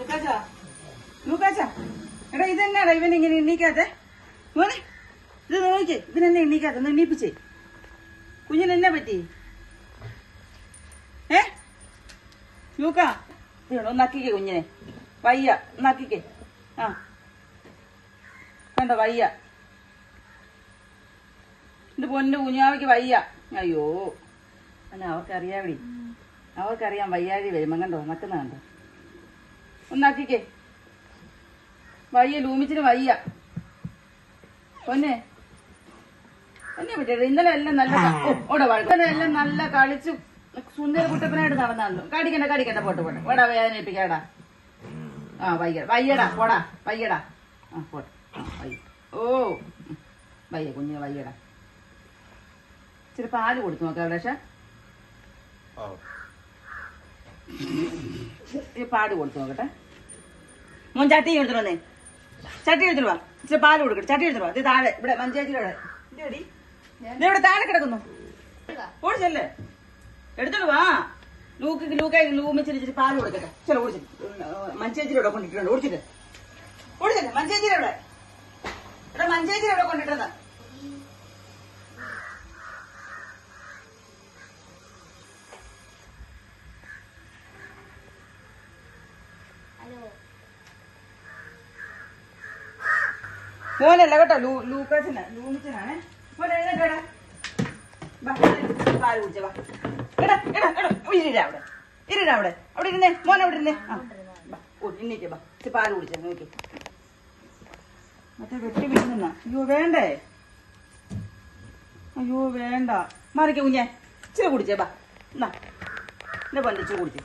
ലൂക്കാച്ചാ? ലൂക്കാച്ചാ? എടാ ഇതെന്നാടാ ഇവൻ ഇങ്ങനെ എണ്ണീക്കാത്തെ? മോനെ ഇത് നോക്കിക്കേ ഇതിനെന്നെ എണ്ണീക്കാത്ത? ഒന്ന് എണ്ണീപ്പിച്ചേ. കുഞ്ഞിന് എന്നാ പറ്റി? ഏ? ലൂക്ക ഒന്നാക്കിക്കേ നക്കിക്കേ കുഞ്ഞിനെ. വയ്യ നക്കിക്കേ ആ. കണ്ടോ വയ്യ. എന്റെ പൊന്നു കുഞ്ഞാവയ്ക്ക് വയ്യ. അയ്യോ. അല്ല അവർക്കറിയാവിടി അവർക്കറിയാം വയ്യാഴി വരുമ്പം കണ്ടോ നക്കുന്ന കണ്ടോ? ഒന്നാക്കിക്കേ. വയ്യ ലൂമിച്ചിന് വയ്യ. ഒന്നേ എന്നെ പറ്റിയത് ഇന്നലെ എല്ലാം നല്ല ഓടെ വാഴ. ഇന്നലെ എല്ലാം നല്ല കളിച്ച് സുന്ദര കുട്ടപ്പനായിട്ട് നടന്നാണല്ലോ കടിക്കണ്ട കടിക്കണ്ട പോട്ടെ പോട്ടെ. പോടാ വേദനിപ്പിക്കാടാ ആ വയ്യ വയ്യടാ പോടാ. വയ്യടാ. ആ പോട്ടെ ഓ. വയ്യ കുഞ്ഞിന് വയ്യടാ. ഇച്ചിരി പാൽ കൊടുത്തു നോക്കാം അവിടെ പാൽ കൊടുത്തു നോക്കട്ടെ. മോൻ ചട്ടി എടുത്തിട്ട് വന്നേ. ചട്ടി എടുത്തിട്ട് വാ. ഇച്ചിരി പാൽ കൊടുക്കട്ടെ. ചട്ടി എടുത്തിട്ട് വാ. ഇത് താഴെ ഇവിടെ മഞ്ചേച്ചിയുടെ ഇവിടെ താഴെ കിടക്കുന്നു. ഓടിച്ചല്ലേ? എടുത്തോളൂ വാ. ലൂക്ക് ലൂക്കായി ലൂമിച്ചിട്ട് ഇച്ചിരി പാൽ കൊടുക്കട്ടെ. ചില ഓടിച്ചിട്ട് മഞ്ചേച്ചിയുടെ കൊണ്ടിട്ടുണ്ട്. ഓടിച്ചിട്ട്. ഓടിച്ചല്ലേ? മഞ്ചേച്ചിയുടെ ഇവിടെ ഇവിടെ മഞ്ചേച്ചിയുടെ ഇവിടെ മോനല്ല കേട്ടോ ലൂ ലൂക്കാച്ചനാ ലൂമിച്ചനാണേ. മോനെ എഴുന്നേറ്റാടാ വാ, പാൽ കുടിച്ച വാ. എടാ എടാ എടാ ഇരിടാ അവിടെ. ഇരിടാ അവിടെ. അവിടെ ഇരുന്നേ മോൻ അവിടെ ഇരുന്നേ. ആ ഇന്നേറ്റ് വാ. ഇച്ചിരി പാൽ കുടിച്ച നോക്കി. മറ്റേ വെട്ടി വീഴുന്ന അയ്യോ വേണ്ടേ? അയ്യോ വേണ്ട. മാറിക്ക കുഞ്ഞേ. ഇച്ചിരി കുടിച്ചേ ബാ എന്നാ എന്നെ പണ്ട് ഇച്ചിരി കുടിച്ചേ.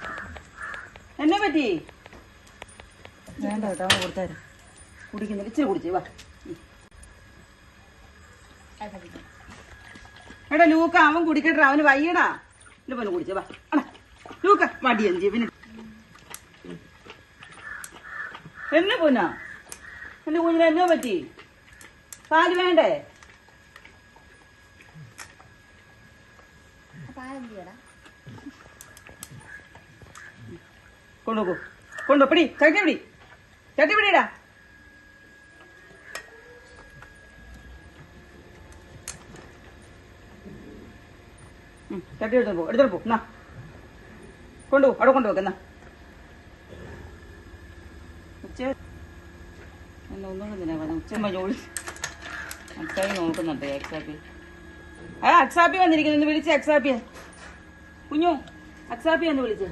എന്നെ പറ്റി? വേണ്ട കേട്ടോ കൊടുത്തേരാ. കുടിക്കുന്നില്ല. ഇച്ചിരി കുടിച്ചേ വാ. എടാ ലൂക്ക അവൻ കുടിക്കട്ടെ അവന് വയ്യടാ. എന്റെ പൊന്ന് കുടിച്ചേ വാ. ലൂക്ക മടിയൻ ജീവന് എന്നെ പൊന്നാ എന്റെ കുഞ്ഞിന് എന്നോ പറ്റി? പാൽ വേണ്ടേ? കൊണ്ടുപോകൂ കൊണ്ടുപോ പിടി ചട്ടി പിടി. ചട്ടി പിടിടാ ചട്ടി എടുത്തു പോ എടുത്തോട്ട് പോകും എന്നാ കൊണ്ടുപോ അവിടെ എന്നാ. ഉച്ച എന്നാ ഒന്നും തന്നെ പറഞ്ഞ ഉച്ചമ്മ ജോലി അക്സാബി നോക്കുന്നുണ്ട് അക്സാബി ആ അക്സാബി വന്നിരിക്കുന്നു. ഒന്ന് വിളിച്ച അക്സാബിയെ കുഞ്ഞു അക്സാബി എന്ന് വിളിച്ചേ.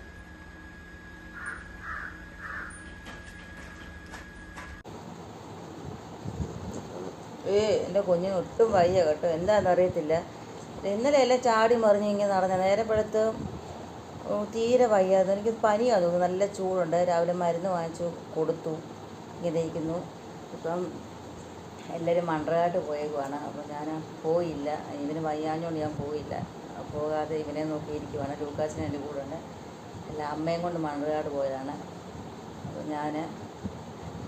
ഏ എന്റെ കുഞ്ഞിന് ഒട്ടും വയ്യ കേട്ടോ. എന്താണെന്ന് അറിയത്തില്ല ഇന്നലെ എല്ലാം ചാടി മറിഞ്ഞ് ഇങ്ങനെ നടന്നത് നേരെ പഴുത്ത് തീരെ വയ്യാതെ. എനിക്ക് പനിയാണ് തോന്നുന്നു. നല്ല ചൂടുണ്ട്. രാവിലെ മരുന്ന് വാങ്ങിച്ചു കൊടുത്തു ഇങ്ങനെ ഇരിക്കുന്നു. ഇപ്പം എല്ലാവരും മണ്ടറായിട്ട് പോയേക്കുവാണ്. അപ്പോൾ ഞാൻ പോയില്ല. ഇവന് വയ്യാഞ്ഞുകൊണ്ട് ഞാൻ പോയില്ല. പോകാതെ ഇവനെ നോക്കിയിരിക്കുവാണ് ലൂക്കാസിന് എന്റെ കൂടെ ഉണ്ട് അല്ല അമ്മയും കൊണ്ട് മണ്ടറാട് പോയതാണ്. അപ്പോൾ ഞാൻ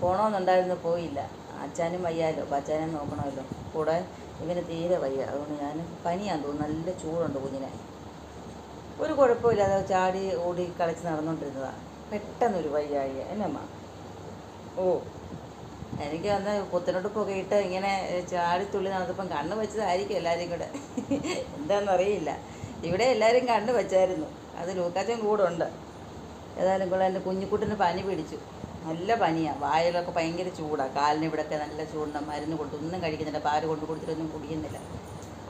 പോകണമെന്നുണ്ടായിരുന്നു പോയില്ല. അച്ഛനും വയ്യാലോ? അപ്പോൾ അച്ഛനെ നോക്കണമല്ലോ. കൂടെ ഇവന് തീരെ വയ്യ. അതുകൊണ്ട് ഞാൻ പനിയാന്ന് തോന്നുന്നു. നല്ല ചൂടുണ്ട് കുഞ്ഞിനെ. ഒരു കുഴപ്പമില്ലാതെ ചാടി ഓടി കളിച്ച് നടന്നുകൊണ്ടിരുന്നതാണ് പെട്ടെന്നൊരു വയ്യായി എന്നമ്മ ഓ. എനിക്ക് അന്ന് പുത്തനൊടുപ്പൊക്കെ ഇട്ട് ഇങ്ങനെ ചാടി തുള്ളി നടന്നപ്പം കണ്ണ് വെച്ചതായിരിക്കും എല്ലാവരും കൂടെ. എന്താണെന്നറിയില്ല ഇവിടെ എല്ലാവരും കണ്ണ് വെച്ചായിരുന്നു. അത് ലൂക്കാച്ചൻ കൂടെ ഉണ്ട്. ഏതായാലും കൂടെ എന്റെ കുഞ്ഞിക്കുട്ടിന് പനി പിടിച്ചു. നല്ല പനിയാണ് വായിലൊക്കെ ഭയങ്കര ചൂടാണ് കാലിന് ഇവിടെയൊക്കെ നല്ല ചൂടുണ്ട്. മരുന്ന് കൊടുത്തു ഒന്നും കഴിക്കുന്നില്ല. പാൽ കൊണ്ട് കൊടുത്തിട്ടൊന്നും കുടിക്കുന്നില്ല.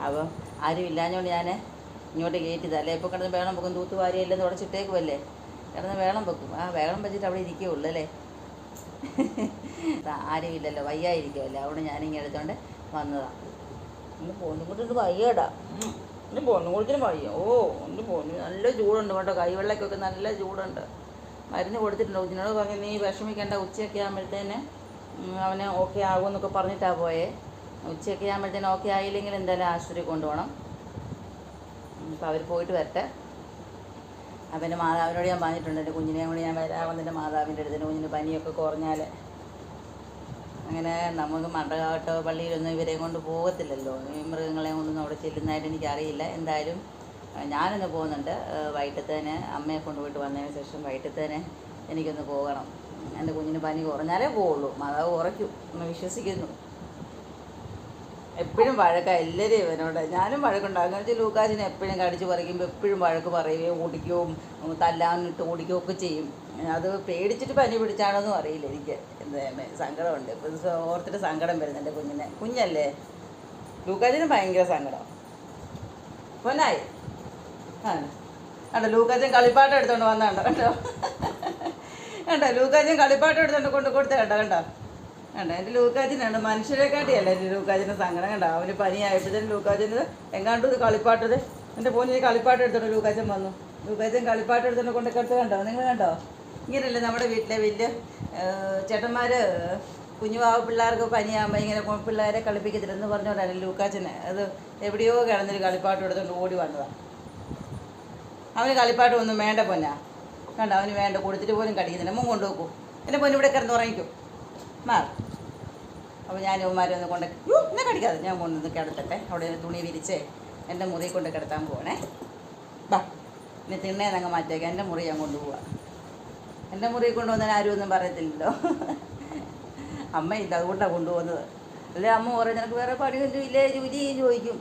അപ്പം ആരും ഇല്ലാഞ്ഞോണ്ട് ഞാൻ ഇങ്ങോട്ട് കയറ്റി കയറ്റിയതല്ലേ ഇപ്പോൾ കിടന്ന് വേണം വെക്കും. തൂത്ത് വാരി എല്ലാം തുടച്ചിട്ടേക്കുമല്ലേ കിടന്ന് വേളം വെക്കും. ആ വേളം വെച്ചിട്ട് അവിടെ ഇരിക്കുകയുള്ളൂ അല്ലേ? ആരും ഇല്ലല്ലോ. വയ്യായിരിക്കുമല്ലേ അവിടെ ഞാനിങ്ങനെ എടുത്തോണ്ട് വന്നതാണ് ഇന്ന് പൊന്നും കൂട്ടി വയ്യടാ. ഇന്ന് പൊന്നും കൂട്ടിന് വയ്യ. ഓ ഒന്ന് പോന്നു. നല്ല ചൂടുണ്ട് കേട്ടോ. കൈവെള്ളക്കൊക്കെ നല്ല ചൂടുണ്ട്. മരുന്ന് കൊടുത്തിട്ടുണ്ട്. കുഞ്ഞിനോട് പറഞ്ഞു നീ വിഷമിക്കേണ്ട ഉച്ചയൊക്കെ ആകുമ്പോഴത്തേന് അവന് ഓക്കെ ആകുമെന്നൊക്കെ പറഞ്ഞിട്ടാണ് പോയേ. ഉച്ചയൊക്കെ ആകുമ്പോഴത്തേന് ഓക്കെ ആയില്ലെങ്കിൽ എന്തായാലും ആശുപത്രി കൊണ്ടുപോകണം. അപ്പോൾ അവർ പോയിട്ട് വരട്ടെ. അവന്റെ മാതാവിനോട് ഞാൻ പറഞ്ഞിട്ടുണ്ട് എന്റെ കുഞ്ഞിനെ കൂടി ഞാൻ വരാമെന്ന് മാതാവിന്റെ അടുത്ത്. കുഞ്ഞിന് പനിയൊക്കെ കുറഞ്ഞാൽ അങ്ങനെ നമുക്ക് മണ്ടകാട്ടോ പള്ളിയിലൊന്നും ഇവരെ കൊണ്ട് പോകത്തില്ലല്ലോ. ഈ മൃഗങ്ങളെ കൊണ്ടൊന്നും അവിടെ ചെല്ലുന്നതായിട്ട് എനിക്കറിയില്ല. എന്തായാലും ഞാനിന്ന് പോകുന്നുണ്ട്. വൈകിട്ടത്തേന് അമ്മയെ കൊണ്ടുപോയിട്ട് വന്നതിന് ശേഷം വൈകിട്ട് തന്നെ എനിക്കൊന്ന് പോകണം. എന്റെ കുഞ്ഞിന് പനി കുറഞ്ഞാലേ പോവുള്ളൂ. മാതാവ് കുറയ്ക്കും എന്ന് വിശ്വസിക്കുന്നു. എപ്പോഴും വഴക്ക എല്ലാവരും ഇവനോട്. ഞാനും വഴക്കുണ്ടാകും. വെച്ചാൽ ലൂക്കാസിനെ എപ്പോഴും കടിച്ച് പറിക്കുമ്പോൾ എപ്പോഴും വഴക്ക് പറയുകയും ഓടിക്കുകയും തല്ലാനിട്ട് ഓടിക്കുകയും ഒക്കെ ചെയ്യും. അത് പേടിച്ചിട്ട് പനി പിടിച്ചാണോന്നും അറിയില്ല എനിക്ക്. എന്താണ് സങ്കടമുണ്ട്. ഓർത്തിട്ട് സങ്കടം വരുന്നു എന്റെ കുഞ്ഞിനെ. കുഞ്ഞല്ലേ? ലൂക്കാസിന് ഭയങ്കര സങ്കടം. പൊന്നായി? കണ്ടോ ലൂക്കാച്ചൻ കളിപ്പാട്ട് എടുത്തോണ്ട് വന്നോ കണ്ടോ? കണ്ടോ ലൂക്കാച്ചൻ കളിപ്പാട്ട് എടുത്തോണ്ട് കൊണ്ട് കൊടുത്ത കണ്ടോ കണ്ടോ? കണ്ടോ എന്റെ ലൂക്കാച്ചനാണ് മനുഷ്യരെക്കാട്ടിയല്ല എന്റെ ലൂക്കാജിന്റെ സങ്കടം കണ്ടോ? അവന് പനിയായപ്പോഴത്തേനും ലൂക്കാച്ചിന് എങ്ങാണ്ടും ഇത് കളിപ്പാട്ടത് എന്റെ പോഞ്ഞിന് കളിപ്പാട്ട് എടുത്തോണ്ട് ലൂക്കാച്ചൻ വന്നു. ലൂക്കാച്ചൻ കളിപ്പാട്ട് എടുത്തോണ്ട് കൊണ്ട് കൊടുത്ത് കണ്ടോ? നിങ്ങൾ കണ്ടോ? ഇങ്ങനെയല്ലേ നമ്മുടെ വീട്ടിലെ വലിയ ചേട്ടന്മാർ കുഞ്ഞുവാവ് പിള്ളേർക്ക് പനിയാകുമ്പോൾ ഇങ്ങനെ പിള്ളേരെ കളിപ്പിക്കത്തില്ലെന്ന് പറഞ്ഞോണ്ടാണ് ലൂക്കാച്ചനെ അത് എവിടെയോ കിടന്നൊരു കളിപ്പാട്ട് എടുത്തുകൊണ്ട് ഓടി വന്നതാണ് അവന് കളിപ്പാട്ട് ഒന്നും വേണ്ട പൊന്നാ. കണ്ട അവന് വേണ്ട കൊടുത്തിട്ട് പോലും കടിക്കുന്നില്ല. മുൻ കൊണ്ടുപോക്കൂ എന്റെ പൊന്നു ഇവിടെ കിടന്ന് ഉറങ്ങിക്കും. മാർ അപ്പോൾ ഞാൻ ഉമ്മാരെ ഒന്ന് കൊണ്ട് എന്നെ കടിക്കാതെ. ഞാൻ കൊണ്ടുവന്ന് കിടത്തട്ടെ. അവിടെ തുണി വിരിച്ച് എന്റെ മുറി കൊണ്ട് കിടത്താൻ പോകണേ ബാ ഇനി തിണ്ണേന്നങ്ങ് മാറ്റിയേക്കാം. എന്റെ മുറി ഞാൻ കൊണ്ടുപോവാ എന്റെ മുറി കൊണ്ടുവന്നാൽ ആരും ഒന്നും പറയത്തില്ലല്ലോ. അമ്മ അതുകൊണ്ടാണ് കൊണ്ടുപോകുന്നത്. അല്ലെ അമ്മ പറയും നിനക്ക് വേറെ പണിയൊന്നും ഇല്ലേ? ജോലി ചോദിക്കും.